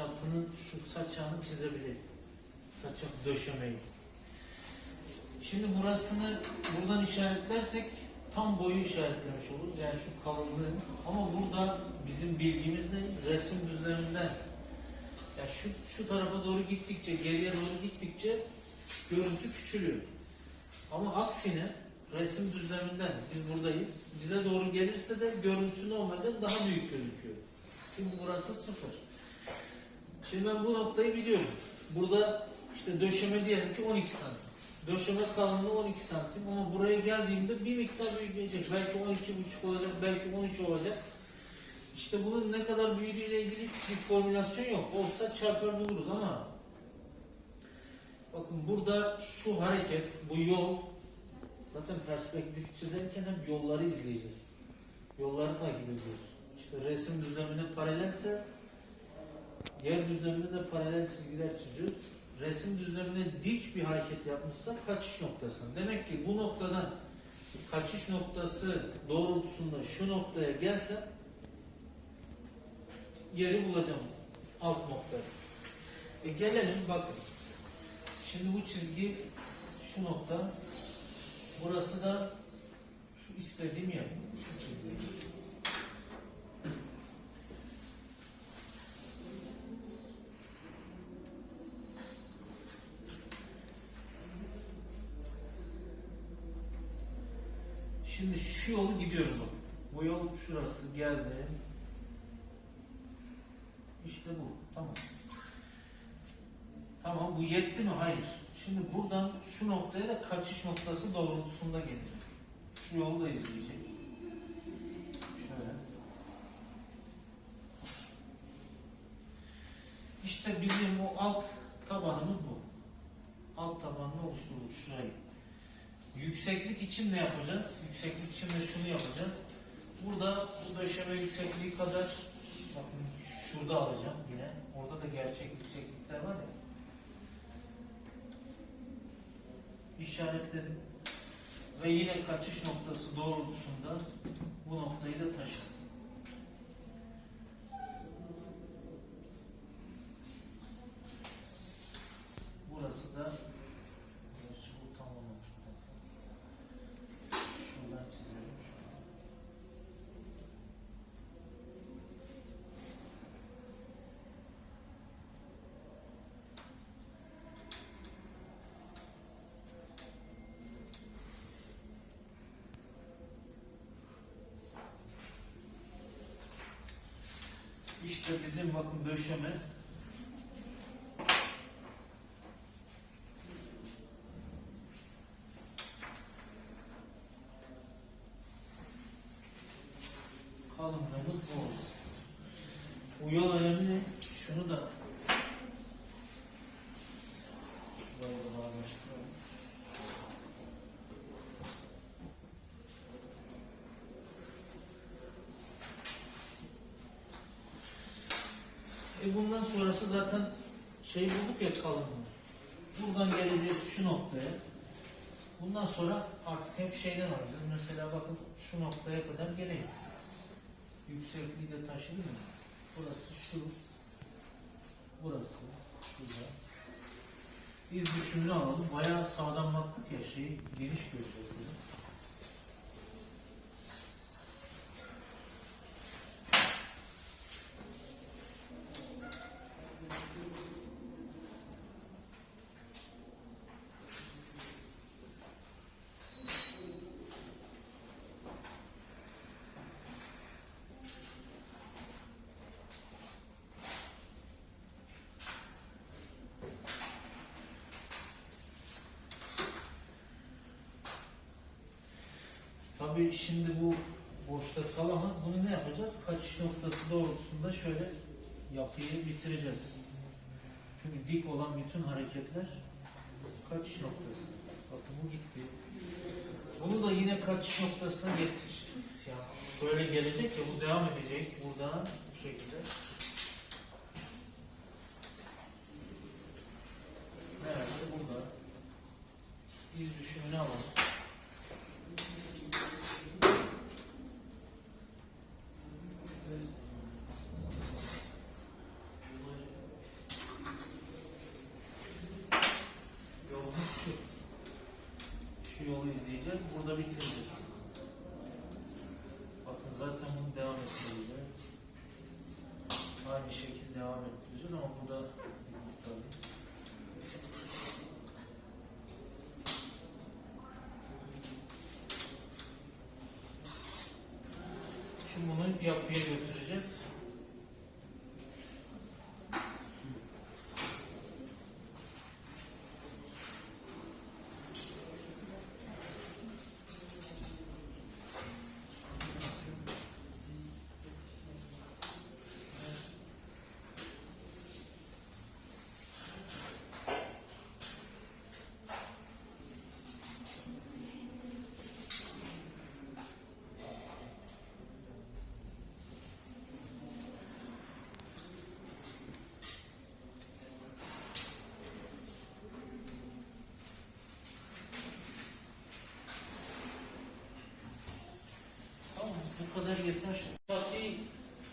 çatının şu saçağını çizebilelim. Saçak döşemeyi. Şimdi burasını buradan işaretlersek tam boyu işaretlemiş oluruz. Yani şu kalınlığı. Ama burada bizim bilgimiz ne? Resim düzleminden. Ya şu, şu tarafa doğru gittikçe, geriye doğru gittikçe görüntü küçülüyor. Ama aksine resim düzleminden biz buradayız. Bize doğru gelirse de görüntü normalde daha büyük gözüküyor. Çünkü burası sıfır. Şimdi ben bu noktayı biliyorum. Burada işte döşeme diyelim ki 12 santim. Döşeme kalınlığı 12 santim ama buraya geldiğimde bir miktar büyüyecek. Belki 12,5 olacak, belki 13 olacak. İşte bunun ne kadar büyüdüğüyle ilgili bir formülasyon yok. Olsa çarpar buluruz ama bakın burada şu hareket, bu yol zaten perspektif çizerken hep yolları izleyeceğiz. Yolları takip ediyoruz. İşte resim düzlemine paralelse yer düzleminde de paralel çizgiler çiziyoruz. Resim düzlemine dik bir hareket yapmışsak kaçış noktasına. Demek ki bu noktadan kaçış noktası doğrultusunda şu noktaya gelse yeri bulacağım alt noktayı. E gelelim bakın. Şimdi bu çizgi şu nokta. Burası da şu istediğim yer. Şu çizgi. Şimdi şu yolu gidiyorum bak. Bu yol şurası geldi. İşte bu. Tamam. Tamam bu yetti mi? Hayır. Şimdi buradan şu noktaya da kaçış noktası doğrultusunda gelecek. Şu yolu da izleyecek. Şöyle. İşte bizim o alt tabanımız bu. Alt tabanını oluşturduk şurayı. Yükseklik için ne yapacağız? Yükseklik için de şunu yapacağız. Burada bu döşeme yüksekliği kadar bakın şurada alacağım yine. Orada da gerçek yükseklikler var ya. İşaretledim. Ve yine kaçış noktası doğrultusunda bu noktayı da taşıdım. Burası da Gerçi bu tam olmamış bir dakika. Şuradan çizelim şunu. İşte bizim bakın döşeme kalınlığımız bu oldu. Bu yol önemli. Şunu da şurayı da bağlaştıralım. E bundan sonrası zaten şey bulduk ya kalınlığı. Buradan geleceğiz şu noktaya. Bundan sonra artık hep şeyden alacağız. Mesela bakın şu noktaya kadar geleyim. Yüksekliği de taşıdı mı? Burası şu. Burası. Şurada. İz düşümünü alalım. Bayağı sağdan baktık ya şeyi geniş göreceğiz. burada. Tabii şimdi bu boşta kalamaz. Bunu ne yapacağız? Kaçış noktası doğrultusunda şöyle yapıyı bitireceğiz. Çünkü dik olan bütün hareketler kaçış noktası. Bakın bu gitti. Bunu da yine kaçış noktasına getir. Yani şöyle gelecek ya bu devam edecek buradan bu şekilde. Nerede? Burada. İz düşümünü alalım. şekil devam ettireceğiz ama bu da tabii. Şimdi bunu yapıya götüreceğiz. Tamam, bu kadar yeter. Çatıyı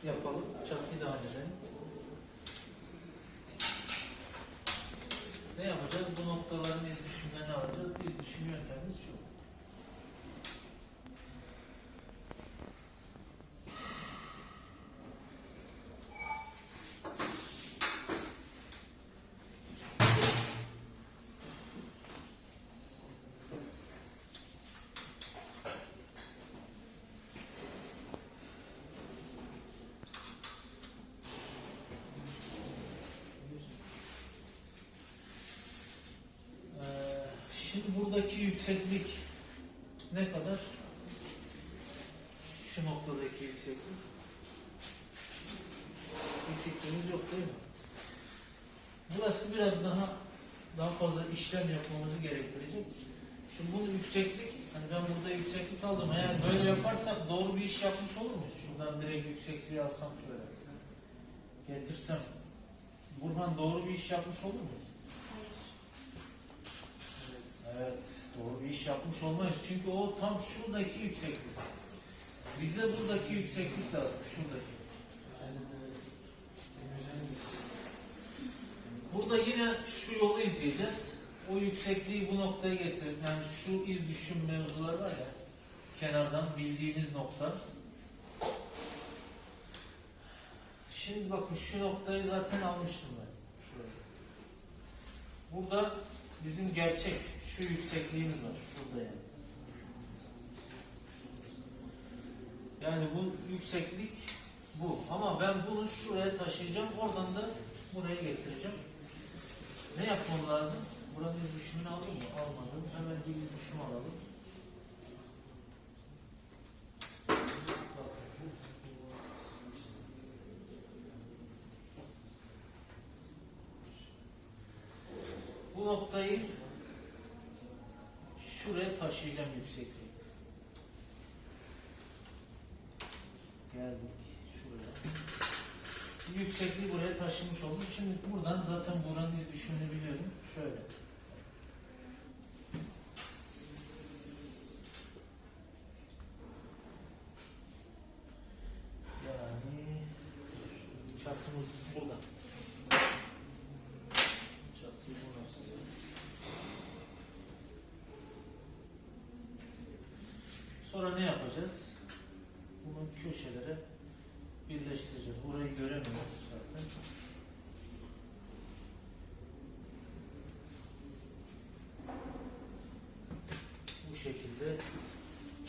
yapalım. Çatıyı da halledelim. Ne yapacağız? Bu noktaların iz düşümlerini alacağız. İz düşüm yöntemimiz şu. Ee, Şimdi buradaki yükseklik ne kadar? Şu noktadaki yükseklik. Bir fikrimiz yok değil mi? Burası biraz daha daha fazla işlem yapmamızı gerektirecek. Şimdi bunu yükseklik, hani ben burada yükseklik aldım. Eğer böyle yaparsak doğru bir iş yapmış olur muyuz? Şuradan direkt yüksekliği alsam şöyle. Getirsem. Burhan doğru bir iş yapmış olur muyuz? Evet, doğru bir iş yapmış olmayız. Çünkü o tam şuradaki yükseklik. Bize buradaki yükseklik lazım, şuradaki. Burada yine şu yolu izleyeceğiz. O yüksekliği bu noktaya getirip, yani şu iz düşüm mevzular var ya, kenardan bildiğimiz nokta. Şimdi bakın şu noktayı zaten almıştım ben. Şuraya. Burada bizim gerçek şu yüksekliğimiz var. Şurada yani. Yani bu yükseklik bu. Ama ben bunu şuraya taşıyacağım. Oradan da buraya getireceğim. Ne yapmam lazım? Buranın iz düşümünü aldım mı? Almadım. Hemen bir düşüm alalım. Bu noktayı şuraya taşıyacağım yüksekliği. Geldik şuraya. Yüksekliği buraya taşımış oldum. Şimdi buradan zaten buranın iz düşümünü biliyorum. Şöyle. Yani çatımız burada. Çatıyı bu nasıl? Sonra ne yapacağız? Bunu köşelere birleştireceğiz. Burayı göremiyoruz zaten. Bu şekilde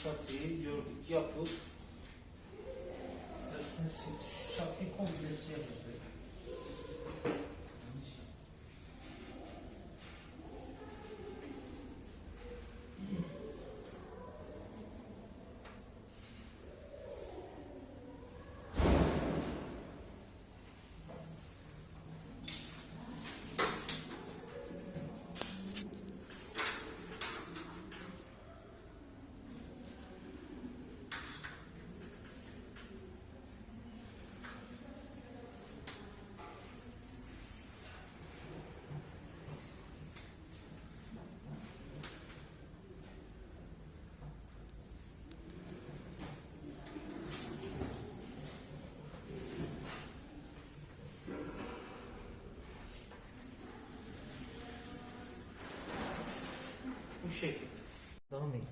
çatıyı gördük. Yapı hepsini çatıyı komple siyah yapayım. Şekilde. Devam edin.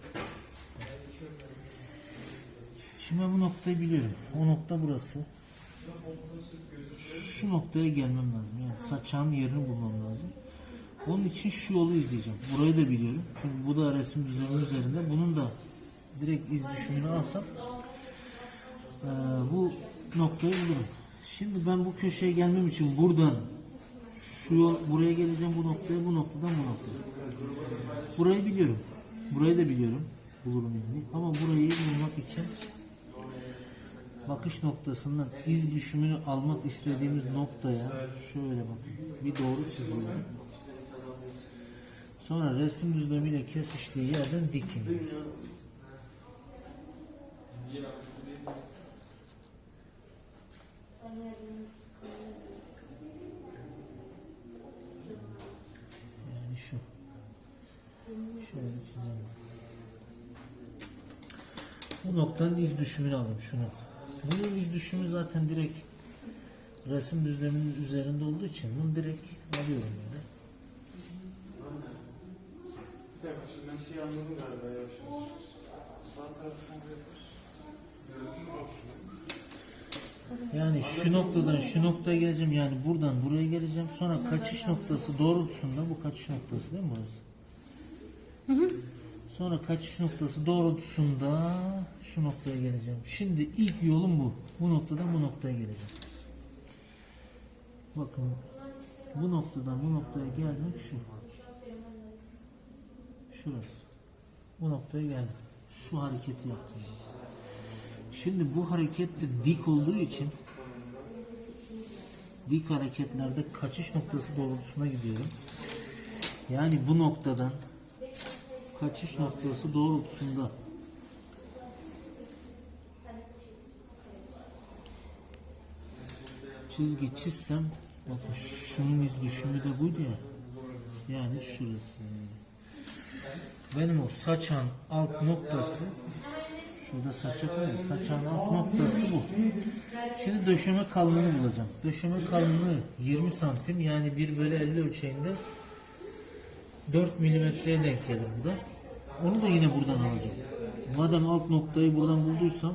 Şimdi ben bu noktayı biliyorum. O nokta burası. şu noktaya gelmem lazım. Yani saçağın yerini bulmam lazım. Onun için şu yolu izleyeceğim. Burayı da biliyorum. Çünkü bu da resim düzeninin üzerinde. Bunun da direkt iz düşümünü alsam eee, bu noktayı bulurum. Şimdi ben bu köşeye gelmem için buradan şu yol, buraya geleceğim bu noktaya, bu noktadan bu noktaya. Burayı biliyorum. Burayı da biliyorum. Bulurum yani. Ama burayı bulmak için bakış noktasından iz düşümünü almak istediğimiz noktaya şöyle bakın. Bir doğru çiziyorum. Sonra resim düzlemiyle kesiştiği yerden dik iniyoruz. Yani şu. Şöyle çizelim. Bu noktanın iz düşümünü aldım şunu. Bunun iz düşümü zaten direkt resim düzleminin üzerinde olduğu için bunu direkt alıyorum yani. Bir dakika şimdi ben şey anladım galiba. Yani şu noktadan şu noktaya geleceğim yani buradan buraya geleceğim. Sonra kaçış noktası doğrultusunda bu kaçış noktası değil mi burası? Sonra kaçış noktası doğrultusunda şu noktaya geleceğim. Şimdi ilk yolum bu. Bu noktadan bu noktaya geleceğim. Bakın bu noktadan bu noktaya gelmek şu. Şurası. Bu noktaya geldim. Şu hareketi yaptım. Şimdi bu hareket de dik olduğu için dik hareketlerde kaçış noktası doğrultusuna gidiyorum. Yani bu noktadan kaçış noktası doğrultusunda. Çizgi çizsem bakın şunun iz düşümü de buydu ya. Yani şurası. Benim o saçan alt noktası şurada saçak var saçan alt noktası bu. Şimdi döşeme kalınlığını bulacağım. Döşeme kalınlığı 20 santim yani 1 bölü 50 ölçeğinde 4 milimetreye denk gelir bu da. Onu da yine buradan alacağım. Madem alt noktayı buradan bulduysam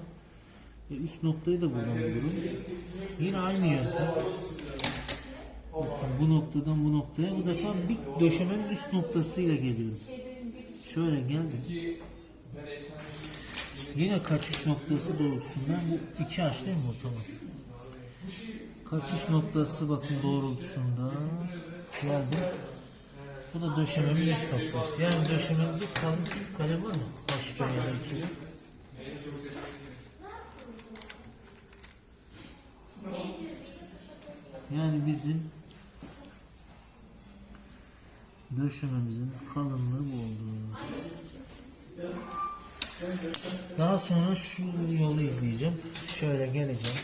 e, üst noktayı da buradan bulurum. Yine aynı yöntem. Bu noktadan bu noktaya bu defa bir döşemenin üst noktasıyla geliyorum. Şöyle geldim. Yine kaçış noktası doğrultusundan bu iki aç değil mi bu. Kaçış noktası bakın doğrultusunda geldim. Bu da döşememin üst noktası. Yani döşemenin bir kalın kalem var mı? Başka yerdeki. Yani bizim döşememizin kalınlığı bu oldu. Daha sonra şu yolu izleyeceğim. Şöyle geleceğim.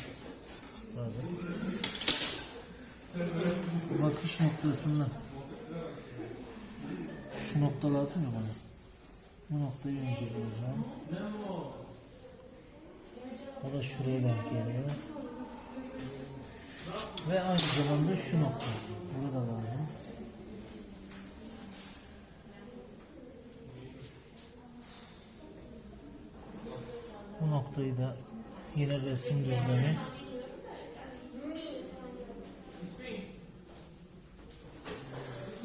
Bakış noktasından şu nokta lazım ya bana. Bu noktayı önce bulacağım. O da şuraya denk geliyor. Ve aynı zamanda şu nokta. Burada lazım. Bu noktayı da yine resim düzlemi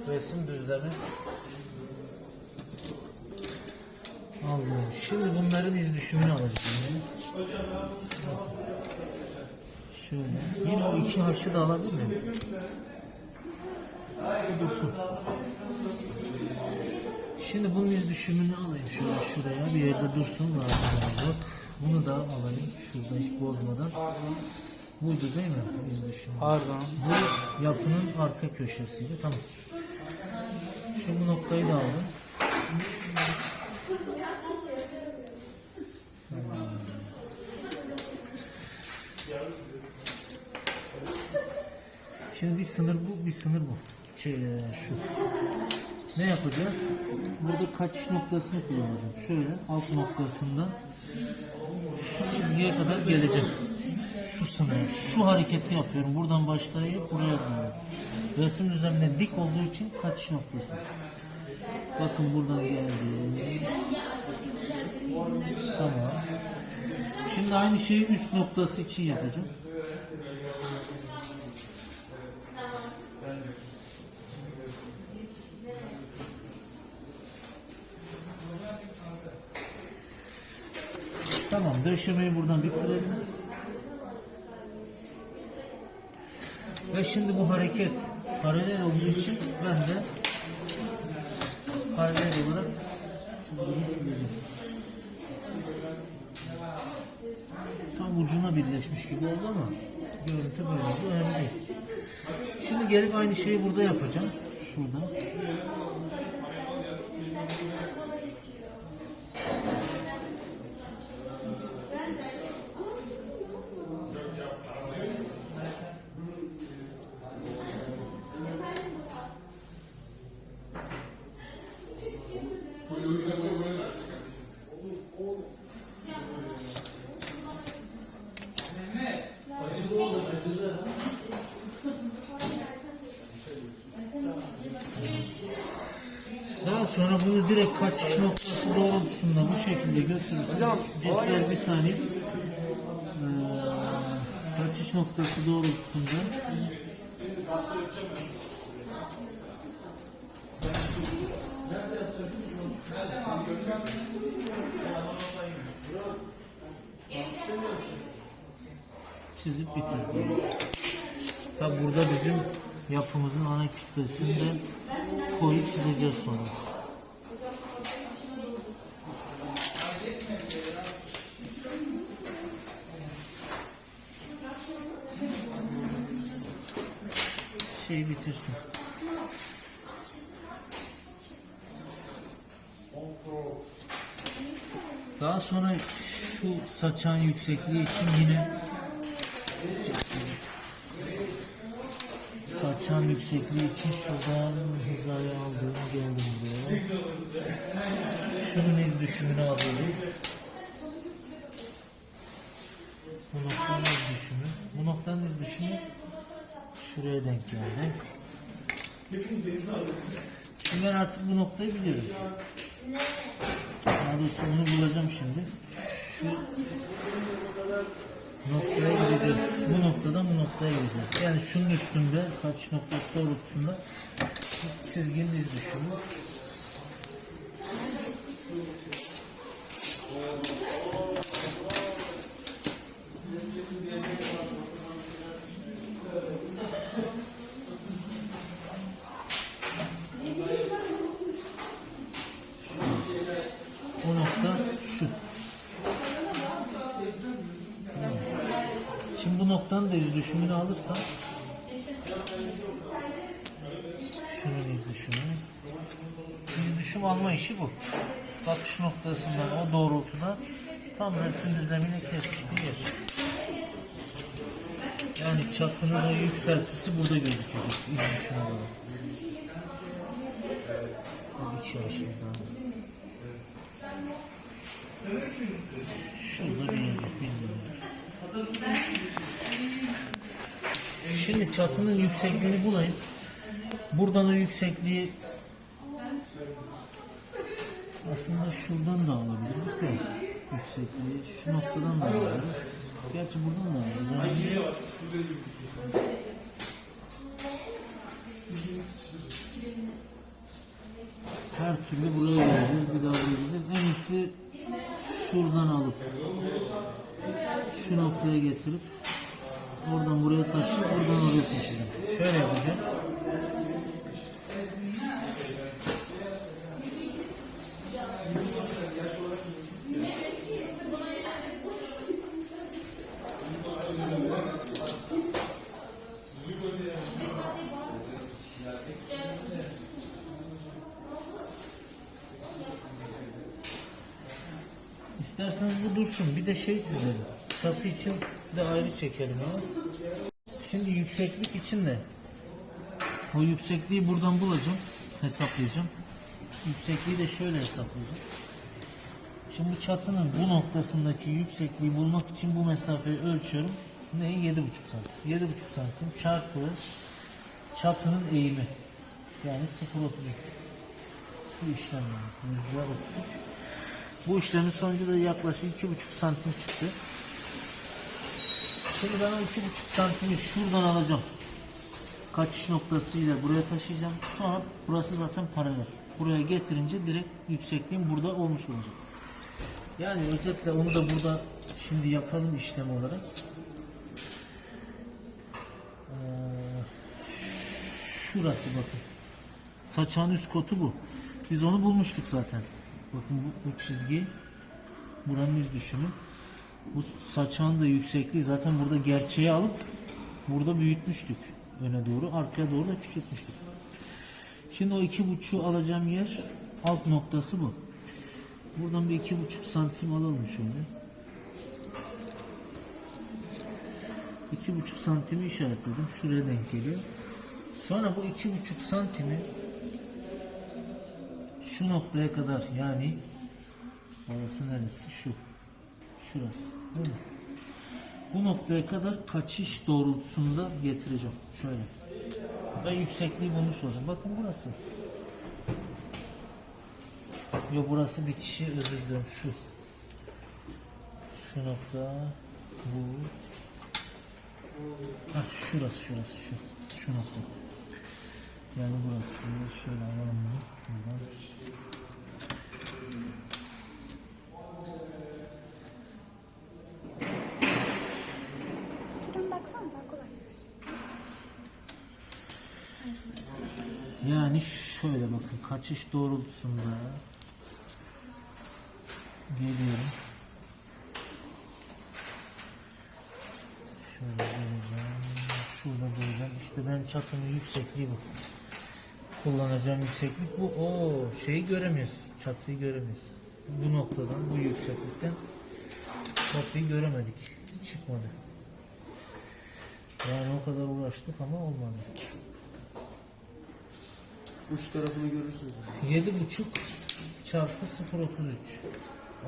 resim düzlemi Alıyorum. Şimdi bunların iz düşümünü alacağım. Şöyle. Yine o iki haşı da alabilir miyim? Bu dursun. Şimdi bunun iz düşümünü alayım şöyle şuraya bir yerde dursun lazım olacak. Bunu da alayım şurada hiç bozmadan. Buydu değil mi iz düşümü? Pardon. Bu yapının arka köşesiydi. Tamam. Şimdi bu noktayı da aldım. Şimdi bir sınır bu, bir sınır bu. Şey, e, şu. Ne yapacağız? Burada kaçış noktasını kullanacağım. Şöyle alt noktasından şu çizgiye kadar geleceğim. Şu sınır, şu hareketi yapıyorum. Buradan başlayıp buraya gidiyorum. Resim düzenine dik olduğu için kaçış noktası. Bakın buradan geldi. Tamam. Şimdi aynı şeyi üst noktası için yapacağım. Tamam döşemeyi buradan bitirelim. Ve şimdi bu hareket paralel olduğu için ben de paralel olarak çizgiyi çizeceğim. Tam ucuna birleşmiş gibi oldu ama görüntü böyle oldu. Önemli. Şimdi gelip aynı şeyi burada yapacağım. Şurada. Cetvel bir saniye. Ee, kaçış noktası doğrultusunda çizip bitirdim. Tabi burada bizim yapımızın ana kütlesinde koyu çizeceğiz sonra. Şey bitirsin. Daha sonra şu saçağın yüksekliği için yine saçağın yüksekliği için şuradan hizaya aldım geldim buraya. Şunun iz düşümünü alıyorum. Bu noktanın iz düşümü. Bu noktanın iz düşümü şuraya denk geldi. Şimdi ben artık bu noktayı biliyorum. Daha doğrusu onu bulacağım şimdi. Şu noktaya gideceğiz. Bu noktadan bu noktaya gideceğiz. Yani şunun üstünde kaç noktası doğrultusunda çizginin iz düşümü. Bu nokta şu. Tamam. Noktanın da iz düşümünü alırsam şunun iz düşümü iz düşüm alma işi bu. Bakış noktasından o doğrultuda tam resim düzlemiyle kesiştiği yer. Yani çatının o yükseltisi burada gözükecek iz düşümü olarak. İki aşırıdan. Şurada bir yer bilmiyorum. Şimdi çatının yüksekliğini bulayım. Buradan o yüksekliği aslında şuradan da alabiliriz de yüksekliği şu noktadan da alabiliriz. Gerçi buradan da alabiliriz. Her türlü buraya geleceğiz. Bir daha geleceğiz. En iyisi şuradan alıp şu noktaya getirip oradan buraya taşıyıp buradan oraya taşıyacağım. Şöyle yapacağım. İsterseniz bu dursun. Bir de şey çizelim. Çatı için de ayrı çekelim ya. Şimdi yükseklik için de bu yüksekliği buradan bulacağım. Hesaplayacağım. Yüksekliği de şöyle hesaplayacağım. Şimdi bu çatının bu noktasındaki yüksekliği bulmak için bu mesafeyi ölçüyorum. Ne? 7,5 santim. 7,5 santim çarpı çatının eğimi. Yani 0,33. Şu işlem yani. Yüzde 33. Bu işlemin sonucu da yaklaşık iki buçuk santim çıktı. Şimdi ben o iki buçuk santimi şuradan alacağım. Kaçış noktasıyla buraya taşıyacağım. Sonra burası zaten paralel. Buraya getirince direkt yüksekliğim burada olmuş olacak. Yani özetle onu da burada şimdi yapalım işlem olarak. Ee, şurası bakın. Saçağın üst kotu bu. Biz onu bulmuştuk zaten. Bakın bu, bu çizgi buranın iz düşümü. Bu saçağın da yüksekliği zaten burada gerçeği alıp burada büyütmüştük öne doğru. Arkaya doğru da küçültmüştük. Şimdi o iki buçuğu alacağım yer alt noktası bu. Buradan bir iki buçuk santim alalım şöyle. İki buçuk santimi işaretledim. Şuraya denk geliyor. Sonra bu iki buçuk santimi şu noktaya kadar yani orası neresi? Şu. Şurası. Değil mi? Bu noktaya kadar kaçış doğrultusunda getireceğim. Şöyle. Ve yüksekliği bulmuş olacağım. Bakın burası. Yok burası bitişi özür dilerim şu. Şu nokta bu. Hah şurası şurası şu. Şu nokta. Yani burası şöyle alalım bunu. Buradan. Şuradan baksana daha kolay. Yani şöyle bakın kaçış doğrultusunda geliyorum. Şöyle geleceğim. Şurada duracağım. İşte ben çatının yüksekliği bu. Kullanacağım yükseklik bu. O şeyi göremiyoruz. Çatıyı göremiyoruz. Bu noktadan bu yükseklikten çatıyı göremedik. Çıkmadı. Yani o kadar uğraştık ama olmadı. Uç tarafını görürsünüz. Yedi buçuk çarpı 0.33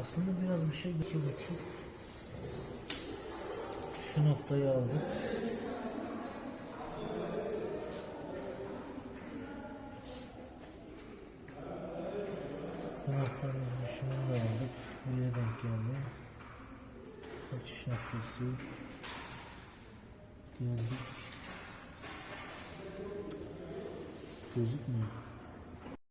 aslında biraz bir şey iki buçuk. Şu noktayı aldık. Bu noktamız de aldık. Buraya denk geldi. Kaçış noktası. Geldik gözükmüyor